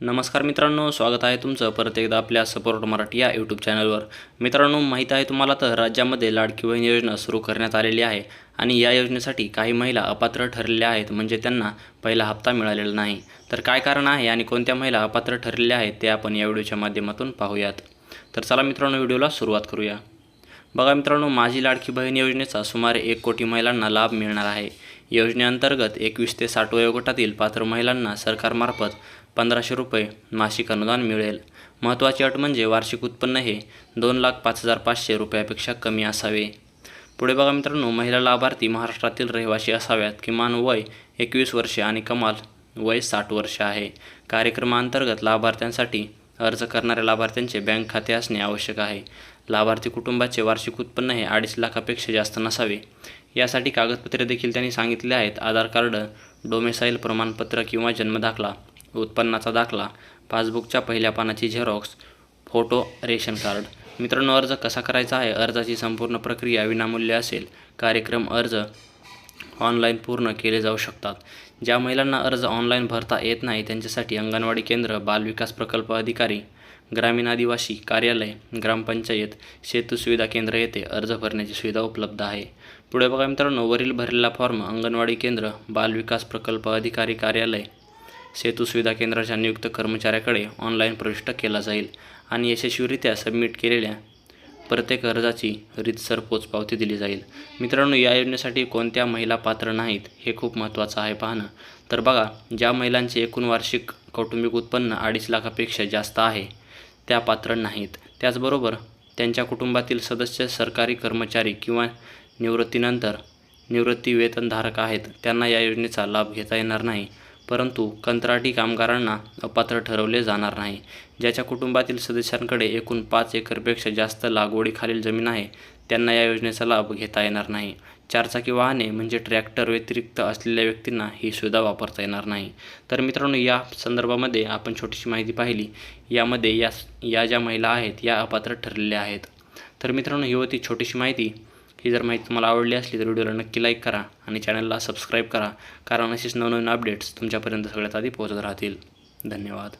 नमस्कार मित्रांनो स्वागत आहे तुमचं परत एकदा आपल्या सपोर्ट मराठी या यूट्यूब चॅनलवर. मित्रांनो माहीत आहे तुम्हाला तर राज्यामध्ये लाडकी बहीण योजना सुरू करण्यात आलेली आहे आणि या योजनेसाठी काही महिला अपात्र ठरलेल्या आहेत म्हणजे त्यांना पहिला हप्ता मिळालेला नाही. तर काय कारण आहे आणि कोणत्या महिला अपात्र ठरलेल्या आहेत ते आपण या व्हिडिओच्या माध्यमातून पाहूयात. तर चला मित्रांनो व्हिडिओला सुरुवात करूया. बघा मित्रांनो माझी लाडकी बहीण योजनेचा सुमारे एक कोटी महिलांना लाभ मिळणार आहे. योजनेअंतर्गत एकवीस ते साठ वयोगटातील पात्र महिलांना सरकारमार्फत पंधराशे रुपये मासिक अनुदान मिळेल. महत्त्वाची अट म्हणजे वार्षिक उत्पन्न हे दोन लाख पाच हजार पाचशे रुपयापेक्षा कमी असावे. पुढे बघा मित्रांनो महिला लाभार्थी महाराष्ट्रातील रहिवासी असाव्यात. किमान वय एकवीस वर्षे आणि कमाल वय साठ वर्ष आहे. कार्यक्रमाअंतर्गत लाभार्थ्यांसाठी अर्ज करणाऱ्या लाभार्थ्यांचे बँक खाते असणे आवश्यक आहे. लाभार्थी कुटुंबाचे वार्षिक उत्पन्न हे अडीच लाखापेक्षा जास्त नसावे. यासाठी कागदपत्रे देखील त्यांनी सांगितले आहेत. आधार कार्ड डोमेसाईल प्रमाणपत्र किंवा जन्मदाखला उत्पन्नाचा दाखला पासबुकच्या पहिल्या पानाची झेरॉक्स फोटो रेशन कार्ड. मित्रांनो अर्ज कसा करायचा आहे? अर्जाची संपूर्ण प्रक्रिया विनामूल्य असेल. कार्यक्रम अर्ज ऑनलाईन पूर्ण केले जाऊ शकतात. ज्या महिलांना अर्ज ऑनलाईन भरता येत नाही त्यांच्यासाठी अंगणवाडी केंद्र बालविकास प्रकल्प अधिकारी ग्रामीण आदिवासी कार्यालय ग्रामपंचायत सेतू सुविधा केंद्र येथे अर्ज भरण्याची सुविधा उपलब्ध आहे. पुढे बघा मित्रांनो वरील भरलेला फॉर्म अंगणवाडी केंद्र बालविकास प्रकल्प अधिकारी कार्यालय सेतू सुविधा केंद्राच्या नियुक्त कर्मचाऱ्याकडे ऑनलाईन प्रविष्ट केला जाईल आणि यशस्वीरित्या सबमिट केलेल्या प्रत्येक अर्जाची रीतसर पोचपावती दिली जाईल. मित्रांनो या योजनेसाठी कोणत्या महिला पात्र नाहीत हे खूप महत्त्वाचं आहे पाहणं. तर बघा ज्या महिलांचे एकूण वार्षिक कौटुंबिक उत्पन्न अडीच लाखापेक्षा जास्त आहे त्या पात्र नाहीत. त्याचबरोबर त्यांच्या कुटुंबातील सदस्य सरकारी कर्मचारी किंवा निवृत्तीनंतर निवृत्ती वेतनधारक आहेत त्यांना या योजनेचा लाभ घेता येणार नाही. परंतु कंत्राटी कामगारांना अपात्र ठरवले जाणार नाही. ज्याच्या कुटुंबातील सदस्यांकडे एकूण पाच एकरपेक्षा जास्त लागवडीखालील जमीन आहे त्यांना या योजनेचा लाभ घेता येणार नाही. चारचाकी वाहने म्हणजे ट्रॅक्टर व्यतिरिक्त असलेल्या व्यक्तींना ही सुविधा वापरता येणार नाही. तर मित्रांनो या संदर्भामध्ये आपण छोटीशी माहिती पाहिली. यामध्ये या या ज्या महिला आहेत या अपात्र ठरलेल्या आहेत. तर मित्रांनो ही होती छोटीशी माहिती. ही जर माहिती तुम्हाला आवडली असली तर व्हिडिओला नक्की लाईक करा आणि चॅनलला सबस्क्राईब करा. कारण असेच नवनवीन अपडेट्स तुमच्यापर्यंत सगळ्यात आधी पोहोचत राहतील. धन्यवाद.